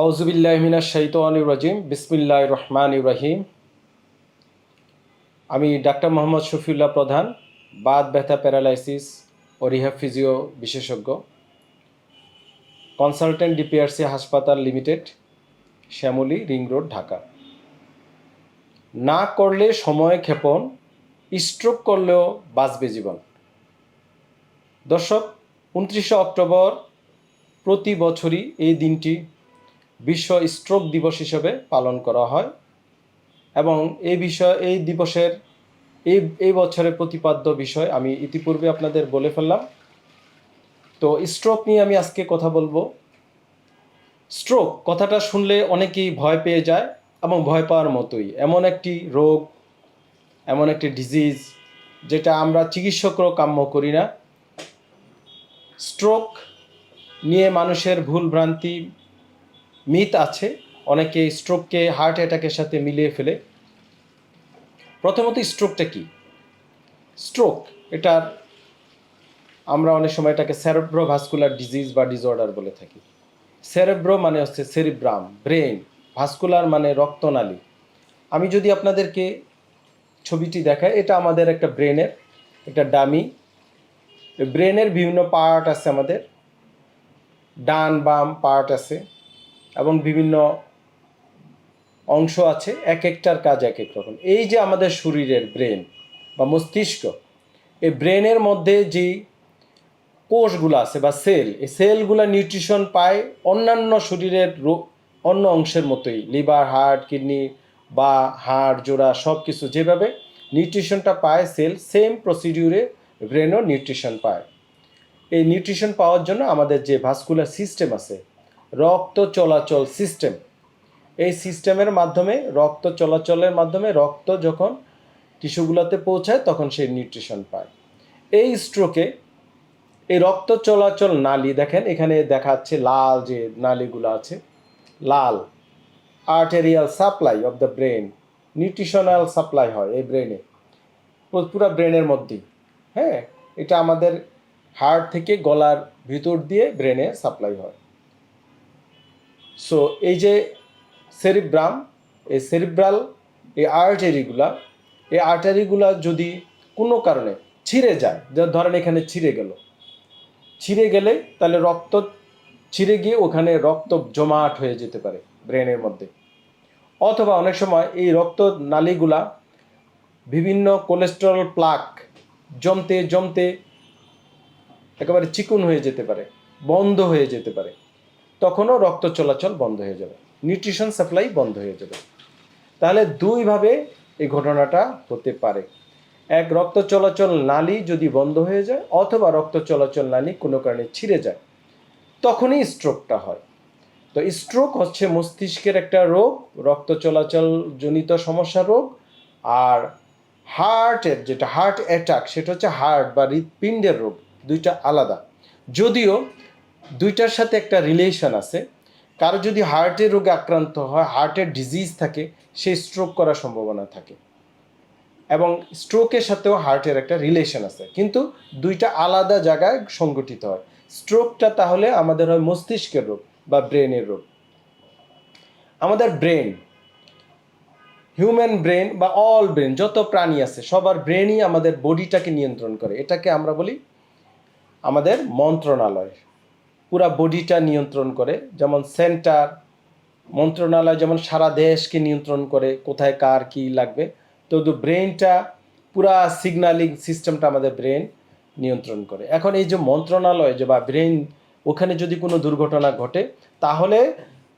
আউজুবিল্লাহমিনা বিসমিল্লাহ রহমান ইব্রাহিম আমি ডাক্তার মোহাম্মদ শফিউল্লাহ প্রধান বাদ ব্যথা প্যারালাইসিস ও রিহ্যাব ফিজিও বিশেষজ্ঞ। কনসালটেন্ট ডিপিআরসি হাসপাতাল limited, Shyamoli, ring road, Dhaka. না করলে সময় ক্ষেপণ, স্ট্রোক করলেও বাঁচবে জীবন। দর্শক, উনত্রিশে অক্টোবর প্রতি বছরই এই দিনটি বিশ্ব স্ট্রোক দিবস হিসেবে পালন করা হয় এবং এই বিষয়, এই দিবসের, এই এই বছরের প্রতিপাদ্য বিষয় আমি ইতিপূর্বে আপনাদের বলে ফেললাম। তো স্ট্রোক নিয়ে আমি আজকে কথা বলব। স্ট্রোক, কথাটা শুনলে অনেকেই ভয় পেয়ে যায় এবং ভয় পাওয়ার মতোই। এমন একটি রোগ, এমন একটি ডিজিজ যেটা আমরা চিকিৎসকরাও কাম্য করি না। স্ট্রোক নিয়ে মানুষের ভুল ভ্রান্তি মিথ আছে, অনেকে স্ট্রোককে হার্ট অ্যাটাকের সাথে মিলিয়ে ফেলে। প্রথমত স্ট্রোকটা কি? স্ট্রোক এটার আমরা অনেক সময় এটাকে সেরেব্রো ভাস্কুলার ডিজিজ বা ডিসঅর্ডার বলে থাকি। সেরেব্রো মানে হচ্ছে সেরিব্রাম ব্রেন ভাস্কুলার মানে রক্তনালী। আমি যদি আপনাদেরকে ছবিটি দেখাই, এটা আমাদের একটা ব্রেনের, একটা ডামি। ব্রেনের বিভিন্ন পার্ট আছে আমাদের। ডান বাম পার্ট আছে। এবং বিভিন্ন অংশ আছে, এক একটার কাজ এক এক রকম। এই যে আমাদের শরীরের ব্রেন বা মস্তিষ্ক, এই ব্রেনের মধ্যে যে কোষগুলো আছে বা সেল, এই সেলগুলো নিউট্রিশন পায় অন্যান্য শরীরের অন্য অংশের মতোই, লিভার, হার্ট, কিডনি বা হাড়, জোড়া সব কিছু যেভাবে নিউট্রিশনটা পায়, সেল সেম প্রসিডিউরে ব্রেনও নিউট্রিশন পায়। এই নিউট্রিশন পাওয়ার জন্য আমাদের যে ভাস্কুলার সিস্টেম আছে রক্ত চলাচল সিস্টেম এই সিস্টেমের মাধ্যমে, রক্ত চলাচলের মাধ্যমে রক্ত যখন টিস্যুগুলোতে পৌঁছায়, তখন সে নিউট্রিশন পায়। এই স্ট্রোকে এই রক্ত চলাচল নালি, দেখেন এখানে দেখাচ্ছে লাল যে নালিগুলো আছে, লাল arterial supply of the brain nutritional supply হয় এই ব্রেনে পুরো ব্রেনের মধ্যেই হ্যাঁ? এটা আমাদের হার্ট থেকে গলার ভিতর দিয়ে ব্রেনে সাপ্লাই হয়। সো এই যে সেরিব্রাম এই সেরিব্রাল এই আর্টারিগুলা এই আর্টারিগুলা যদি কোনো কারণে ছিঁড়ে যায় ধরেন এখানে ছিঁড়ে গেল। ছিঁড়ে গেলে তাহলে রক্ত ছিঁড়ে গিয়ে ওখানে রক্ত জমাট হয়ে যেতে পারে ব্রেনের মধ্যে। অথবা অনেক সময় এই রক্ত নালীগুলা বিভিন্ন কোলেস্টেরল প্লাক জমতে জমতে একেবারে চিকুন হয়ে যেতে পারে, বন্ধ হয়ে যেতে পারে। তখনও রক্ত চলাচল বন্ধ হয়ে যাবে। নিউট্রিশন সাপ্লাই বন্ধ হয়ে যাবে। তাহলে দুইভাবে এই ঘটনাটা হতে পারে। এক, রক্ত চলাচল নালী যদি বন্ধ হয়ে যায় অথবা রক্ত চলাচল নালী কোনো কারণে ছিঁড়ে যায়, তখনই স্ট্রোকটা হয়। তো স্ট্রোক হচ্ছে মস্তিষ্কের একটা রোগ, রক্ত চলাচল জনিত সমস্যা রোগ, আর হার্টের যেটা হার্ট অ্যাটাক সেটা হচ্ছে হার্ট বা হৃৎপিণ্ডের রোগ, দুইটা আলাদা। যদিও দুইটার সাথে একটা রিলেশন আছে। কারও যদি হার্টের রোগে আক্রান্ত হয় হার্টের ডিজিজ থাকে, সে স্ট্রোক করার সম্ভাবনা থাকে। এবং স্ট্রোকের সাথেও হার্টের একটা রিলেশন আছে। কিন্তু দুইটা আলাদা জায়গায় সংগঠিত হয়। স্ট্রোকটা তাহলে আমাদের হয় মস্তিষ্কের রোগ বা ব্রেনের রোগ। আমাদের ব্রেন হিউম্যান ব্রেন বা অল ব্রেন যত প্রাণী আছে, সবার ব্রেনই আমাদের বডিটাকে নিয়ন্ত্রণ করে। এটাকে আমরা বলি আমাদের মন্ত্রণালয়। পুরা বডিটা নিয়ন্ত্রণ করে। যেমন সেন্টার মন্ত্রণালয় যেমন সারা দেশকে নিয়ন্ত্রণ করে, কোথায় কার কি লাগবে। তো ব্রেনটা পুরা সিগন্যালিং সিস্টেমটা আমাদের ব্রেন নিয়ন্ত্রণ করে। এখন এই যে মন্ত্রণালয় যে বা ব্রেন ওখানে যদি কোনো দুর্ঘটনা ঘটে, তাহলে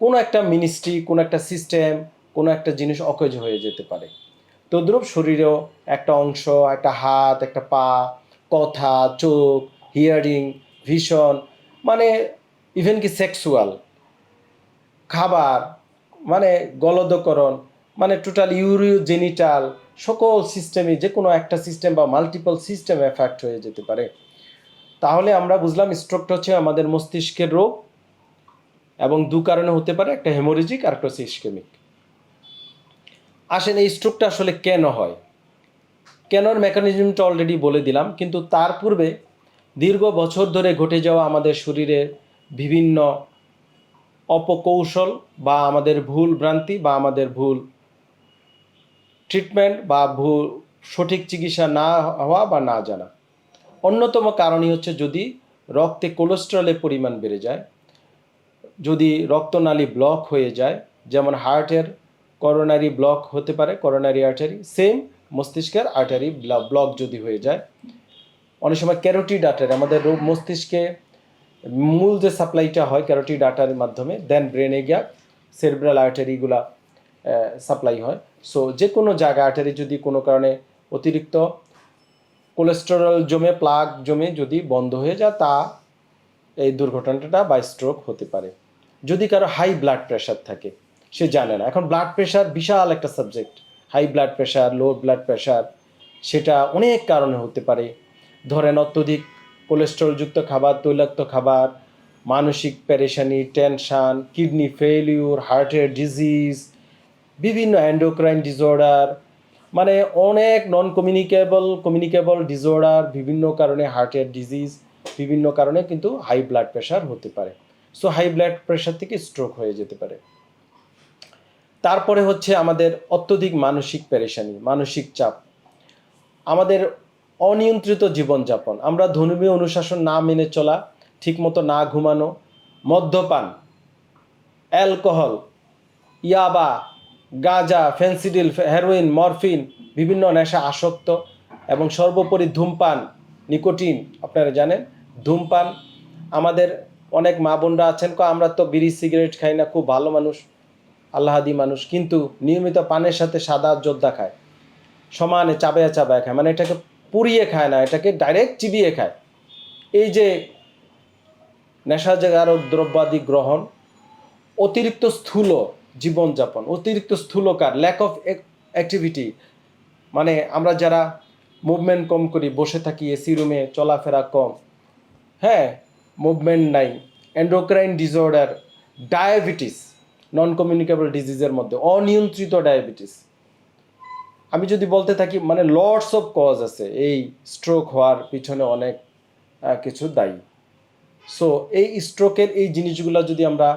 কোনো একটা মিনিস্ট্রি কোনো একটা সিস্টেম কোনো একটা জিনিস অকেজ হয়ে যেতে পারে। তদ্রুপ শরীরেও একটা অংশ, একটা হাত, একটা পা, কথা, চোখ হিয়ারিং ভিশন মানে ইভেন কি সেক্সুয়াল খাবার মানে গলদকরণ মানে টোটাল ইউরিও জেনিটাল সকল সিস্টেমে যে কোনো একটা সিস্টেম বা মাল্টিপল সিস্টেম এফেক্ট হয়ে যেতে পারে। তাহলে আমরা বুঝলাম স্ট্রোকটা হচ্ছে আমাদের মস্তিষ্কের রোগ এবং দু কারণে হতে পারে, একটা হেমোরেজিক আর একটা সিস্কেমিক আসেন এই স্ট্রোকটা আসলে কেন হয়? কেনর মেকানিজমটা অলরেডি বলে দিলাম, কিন্তু তার পূর্বে দীর্ঘ বছর ধরে ঘটে যাওয়া আমাদের শরীরে বিভিন্ন অপকৌশল বা আমাদের ভুল ভ্রান্তি বা আমাদের ভুল ট্রিটমেন্ট বা ভুল সঠিক চিকিৎসা না হওয়া বা না জানা। অন্যতম কারণই হচ্ছে যদি রক্তে কোলেস্ট্রলের পরিমাণ বেড়ে যায়, যদি রক্তনালী ব্লক হয়ে যায়, যেমন হার্টের করোনারি ব্লক হতে পারে করোনারি আর্টারি সেম মস্তিষ্কের আর্টারি ব্লক যদি হয়ে যায় অনেক সময় ক্যারোটি ডাটার, আমাদের রোগ মস্তিষ্কে মূল যে সাপ্লাইটা হয় ক্যারোটি ডাটার মাধ্যমে দেন ব্রেনে গিয়া সেরিব্রাল আর্টারিগুলা সাপ্লাই হয়। সো যে কোনো জায়গা আর্টারি যদি কোনো কারণে অতিরিক্ত কোলেস্টেরল জমে প্লাগ জমে যদি বন্ধ হয়ে যায়, তা এই দুর্ঘটনাটা বা স্ট্রোক হতে পারে। যদি কারও হাই ব্লাড প্রেশার থাকে, সে জানে না। এখন ব্লাড প্রেশার বিশাল একটা subject high blood pressure low blood pressure সেটা অনেক কারণে হতে পারে। ধরেন অত্যধিক কোলেস্টেরলযুক্ত খাবার, তৈলাক্ত খাবার, মানসিক প্যারেশানি টেনশান কিডনি ফেলিউর হার্টের ডিজিজ বিভিন্ন অ্যান্ডোক্রাইন ডিসঅর্ডার মানে অনেক নন কমিউনিকেবল কমিউনিকেবল ডিসঅর্ডার বিভিন্ন কারণে হার্টের ডিজিজ বিভিন্ন কারণে কিন্তু হাই ব্লাড প্রেশার হতে পারে। সো হাই ব্লাড প্রেশার থেকে স্ট্রোক হয়ে যেতে পারে। তারপরে হচ্ছে আমাদের অত্যধিক মানসিক পেরেশানি, মানসিক চাপ। আমাদের অনিয়ন্ত্রিত জীবনযাপন। আমরা ধর্মীয় অনুশাসন না মেনে চলা, ঠিকমতো না ঘুমানো, মদ্যপান, অ্যালকোহল, ইয়াবা, গাঁজা, ফেন্সিডিল, হেরোইন, মরফিন, বিভিন্ন নেশা আসক্ত এবং সর্বোপরি ধূমপান, নিকোটিন, আপনারা জানেন, ধূমপান। আমাদের অনেক মা বোনরা আছেন, কো আমরা তো বিড়ি, সিগারেট খাই না, খুব ভালো মানুষ আল্লাহাদি মানুষ, কিন্তু নিয়মিত পানের সাথে সাদা যোদ্ধা খায়। সমানে চাবায়া চাবায়া খায়। মানে এটাকে পুড়িয়ে খায় না, এটাকে ডাইরেক্ট চিবিয়ে খায়। এই যে নেশা নেশাজারক দ্রব্যাদি গ্রহণ, অতিরিক্ত স্থূল জীবনযাপন, অতিরিক্ত স্থূলকার ল্যাক অফ অ্যাক্টিভিটি মানে আমরা যারা মুভমেন্ট কম করি, বসে থাকি এসি রুমে চলাফেরা কম হ্যাঁ মুভমেন্ট নাই endocrine disorder diabetes non communicable ডিজিজের মধ্যে, অনিয়ন্ত্রিত ডায়াবেটিস আমি যদি বলতে থাকি মানে লর্ডস অফ কজ আছে। এই স্ট্রোক হওয়ার পিছনে অনেক কিছু দায়ী। সো এই স্ট্রোকের এই জিনিসগুলো যদি আমরা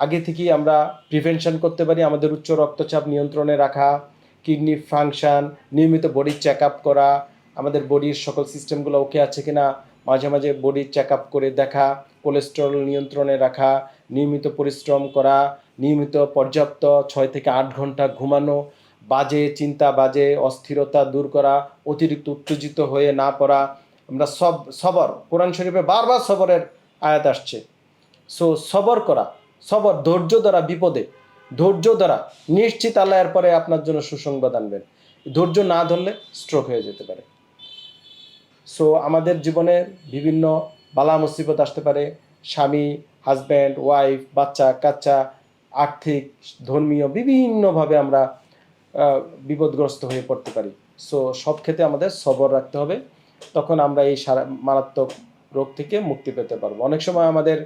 আগে থেকেই আমরা প্রিভেনশন করতে পারি, আমাদের উচ্চ রক্তচাপ নিয়ন্ত্রণে রাখা কিডনি ফাংশন নিয়মিত বডির চেক আপ করা, আমাদের বডির সকল সিস্টেমগুলো ওকে আছে কিনা, মাঝে মাঝে বডির চেক আপ করে দেখা কোলেস্টেরল নিয়ন্ত্রণে রাখা, নিয়মিত পরিশ্রম করা, নিয়মিত পর্যাপ্ত ছয় থেকে আট ঘণ্টা ঘুমানো বাজে চিন্তা, বাজে অস্থিরতা দূর করা, অতিরিক্ত উত্তেজিত হয়ে না পড়া, আমরা সব, সবর, কোরআন শরীফে বারবার সবরের আয়াত আসছে। সো সবর করা, সবর ধৈর্য দ্বারা বিপদে, ধৈর্য দ্বারা নিশ্চিত আল্লাহ এর পরে আপনার জন্য সুসংবাদ আনবেন। ধৈর্য না ধরলে স্ট্রোক হয়ে যেতে পারে। সো আমাদের জীবনে বিভিন্ন বালা মুসিবত আসতে পারে। স্বামী হাজব্যান্ড ওয়াইফ বাচ্চা, কাচ্চা, আর্থিক, ধর্মীয়, বিভিন্নভাবে আমরা বিপদগ্রস্ত হয়ে পড়তে পারি। সো সব ক্ষেত্রে আমাদের সবর রাখতে হবে। তখন আমরা এই সারা, মারাত্মক রোগ থেকে মুক্তি পেতে পারব। অনেক সময় আমাদের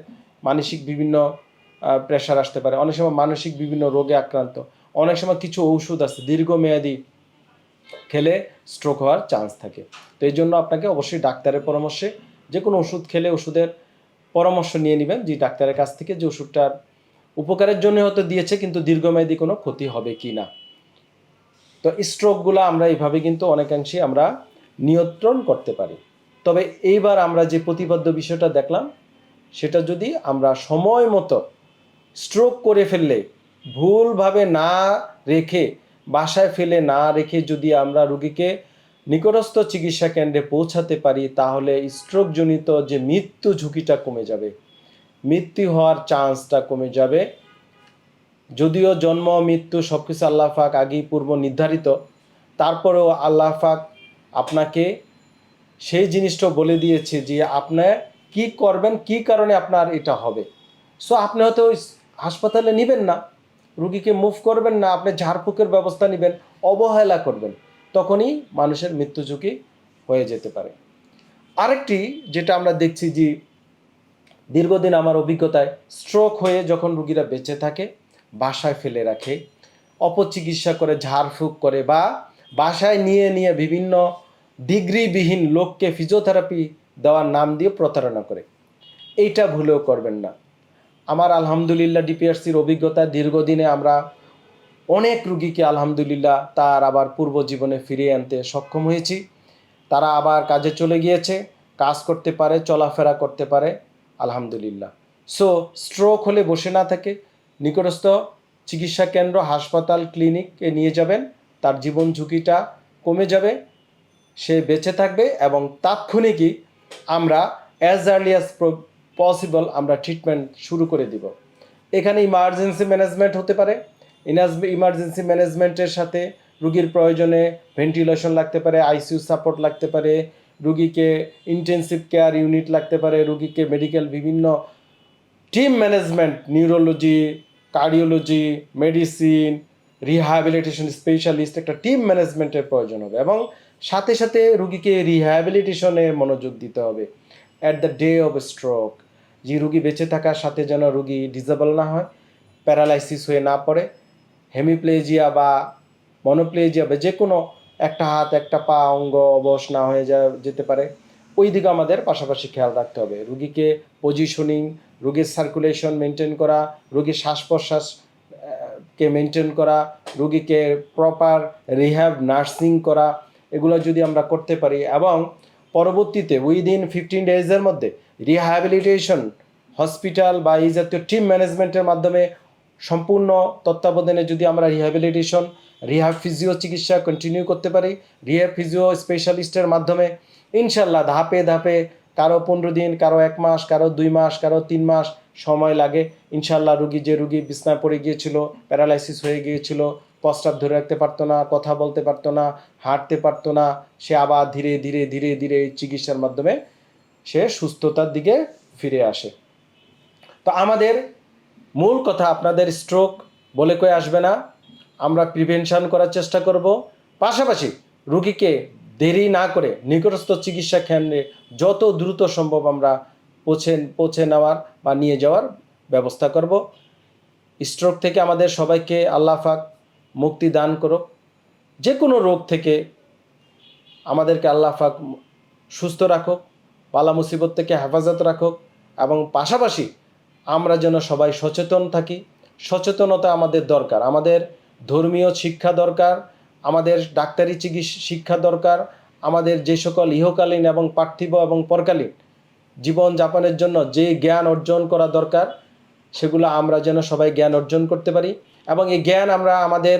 মানসিক বিভিন্ন প্রেশার আসতে পারে। অনেক সময় মানসিক বিভিন্ন রোগে আক্রান্ত। অনেক সময় কিছু ঔষধ আছে, দীর্ঘমেয়াদী খেলে স্ট্রোক হওয়ার চান্স থাকে। তো এই জন্য আপনাকে অবশ্যই ডাক্তারের পরামর্শে যে কোনো ওষুধ খেলে ওষুধের পরামর্শ নিয়ে নেবেন। যে ডাক্তারের কাছ থেকে যে ওষুধটার উপকারের জন্য হয়তো দিয়েছে, কিন্তু দীর্ঘমেয়াদী কোনো ক্ষতি হবে কি না। তো স্ট্রোকগুলো আমরা এইভাবে কিন্তু অনেকাংশে আমরা নিয়ন্ত্রণ করতে পারি। তবে এইবার আমরা যে প্রতিবদ্ধ বিষয়টা দেখলাম, সেটা যদি আমরা সময় মতো স্ট্রোক করে ফেললে, ভুলভাবে না রেখে, বাসায় ফেলে না রেখে যদি আমরা রুগীকে নিকটস্থ চিকিৎসা কেন্দ্রে পৌঁছাতে পারি, তাহলে স্ট্রোকজনিত যে মৃত্যু ঝুঁকিটা কমে যাবে। মৃত্যু হওয়ার চান্সটা কমে যাবে। যদিও জন্ম, মৃত্যু সব কিছু আল্লাহ পাক আগেই পূর্ব নির্ধারিত, তারপরেও আল্লাহ পাক আপনাকে সেই জিনিসটা বলে দিয়েছে যে আপনি কি করবেন, কি কারণে আপনার এটা হবে। সো আপনি হয়তো হাসপাতালে নেবেন না, রুগীকে মুভ করবেন না, আপনি ঝাড়ফুঁকের ব্যবস্থা নেবেন, অবহেলা করবেন, তখনই মানুষের মৃত্যু ঝুঁকি হয়ে যেতে পারে। আরেকটি যেটা আমরা দেখছি যে দীর্ঘদিন আমার অভিজ্ঞতায় স্ট্রোক হয়ে যখন রুগীরা বেঁচে থাকে বাসায় ফেলে রাখে, অপচিকিৎসা করে, ঝাড়ফুঁক করে বা বাসায় নিয়ে নিয়ে বিভিন্ন ডিগ্রিবিহীন লোককে ফিজিওথেরাপি দেওয়ার নাম দিয়ে প্রতারণা করে। এইটা ভুলেও করবেন না। আমার আলহামদুলিল্লাহ ডিপিআরসির অভিজ্ঞতা দীর্ঘদিনে আমরা অনেক রুগীকে আলহামদুলিল্লাহ তার আবার পূর্ব জীবনে ফিরিয়ে আনতে সক্ষম হয়েছি। তারা আবার কাজে চলে গিয়েছে, কাজ করতে পারে, চলাফেরা করতে পারে, আলহামদুলিল্লাহ। সো স্ট্রোক হলে বসে না থাকে নিকটস্থ চিকিৎসা কেন্দ্র, হাসপাতাল, ক্লিনিকে নিয়ে যাবেন। তার জীবন ঝুঁকিটা কমে যাবে, সে বেঁচে থাকবে এবং তাৎক্ষণিকই আমরা অ্যাজ আর্লি অ্যাজ পসিবল আমরা ট্রিটমেন্ট শুরু করে দিব। এখানে ইমার্জেন্সি ম্যানেজমেন্ট হতে পারে। ইমার্জেন্সি ম্যানেজমেন্টের সাথে রুগীর প্রয়োজনে ভেন্টিলেশন লাগতে পারে আইসিইউ সাপোর্ট লাগতে পারে, রুগীকে ইন্টেন্সিভ কেয়ার ইউনিট লাগতে পারে, রুগীকে মেডিকেল বিভিন্ন team management neurology cardiology medicine rehabilitation specialist একটা টিম ম্যানেজমেন্টের প্রয়োজন হবে এবং সাথে সাথে রুগীকে রিহ্যাবিলিটেশনে মনোযোগ দিতে হবে। At the day of stroke যে রুগী বেঁচে থাকার সাথে যেন রুগী ডিজেবল না হয় প্যারালাইসিস হয়ে না পড়ে হেমিপ্লেজিয়া বা মনোপ্লেজিয়া বা যে কোনো একটা হাত, একটা পা, অঙ্গ অবশ না হয়ে যা, যেতে পারে। ওই দিকে আমাদের পাশাপাশি খেয়াল রাখতে হবে। রুগীকে পজিশনিং রুগীর সার্কুলেশন মেনটেন করা, রুগীর শ্বাস প্রশ্বাস কে মেনটেন করা, রুগীকে প্রপার রিহ্যাব নার্সিং করা, এগুলো যদি আমরা করতে পারি এবং পরবর্তীতে উইদিন ফিফটিন ডেজের মধ্যে রিহ্যাবিলিটেশন হসপিটাল বা এই জাতীয় টিম ম্যানেজমেন্টের মাধ্যমে সম্পূর্ণ তত্ত্বাবধানে যদি আমরা রিহ্যাবিলিটেশন রিহ্যাব ফিজিও চিকিৎসা কন্টিনিউ করতে পারি রিহ্যাব ফিজিও স্পেশালিস্টের মাধ্যমে ইনশাল্লাহ ধাপে ধাপে কারও পনেরো দিন, কারও এক মাস, কারও দুই মাস, কারও তিন মাস সময় লাগে। ইনশাল্লাহ রুগী যে রুগী বিছনায় পড়ে গিয়েছিল, প্যারালাইসিস হয়ে গিয়েছিল প্রস্রাব ধরে রাখতে পারতো না, কথা বলতে পারতো না, হাঁটতে পারতো না, সে আবার ধীরে ধীরে ধীরে ধীরে চিকিৎসার মাধ্যমে সে সুস্থতার দিকে ফিরে আসে। তো আমাদের মূল কথা আপনাদের স্ট্রোক বলে কয়ে আসবে না। আমরা প্রিভেনশন করার চেষ্টা করব। পাশাপাশি রুগীকে দেরি না করে নিকটস্থ চিকিৎসা কেন্দ্রে যত দ্রুত সম্ভব আমরা পৌঁছে পৌঁছে নেওয়ার বা নিয়ে যাওয়ার ব্যবস্থা করব। স্ট্রোক থেকে আমাদের সবাইকে আল্লাহ পাক মুক্তি দান করুক। যে কোনো রোগ থেকে আমাদেরকে আল্লাহ সুস্থ রাখুক পালা মুসিবত থেকে হেফাজত রাখুক এবং পাশাপাশি আমরা যেন সবাই সচেতন থাকি। সচেতনতা আমাদের দরকার। আমাদের ধর্মীয় শিক্ষা দরকার। আমাদের ডাক্তারি চিকিৎসা শিক্ষা দরকার, আমাদের যে সকল ইহকালীন এবং পার্থিব এবং পরকালীন জীবন যাপনের জন্য যে জ্ঞান অর্জন করা দরকার, সেগুলো আমরা যেন সবাই জ্ঞান অর্জন করতে পারি। এবং এই জ্ঞান আমরা আমাদের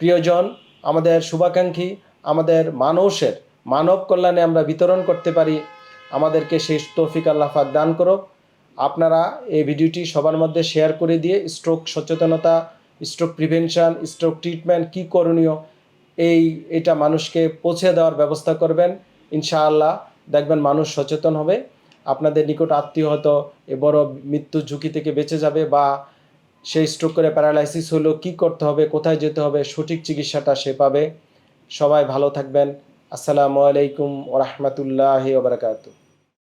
প্রিয়জন, আমাদের শুভাকাঙ্ক্ষী, আমাদের মানুষের মানব কল্যাণে আমরা বিতরণ করতে পারি। আমাদেরকে সেই তৌফিক আল্লাহ পাক দান করো আপনারা এই ভিডিওটি সবার মধ্যে শেয়ার করে দিয়ে স্ট্রোক সচেতনতা স্ট্রোক প্রিভেনশন স্ট্রোক ট্রিটমেন্ট কী করণীয় এই, এটা মানুষকে পৌঁছে দেওয়ার ব্যবস্থা করবেন। ইনশাআল্লাহ দেখবেন মানুষ সচেতন হবে। আপনাদের নিকট আত্মীয় হয়তো এ বড় মৃত্যু ঝুঁকি থেকে বেঁচে যাবে বা সেই স্ট্রোক করে প্যারালাইসিস হলো কি করতে হবে, কোথায় যেতে হবে, সঠিক চিকিৎসাটা সে পাবে। সবাই ভালো থাকবেন। আসসালামু আলাইকুম ওরহমতুল্লাহি ওবরাকাতু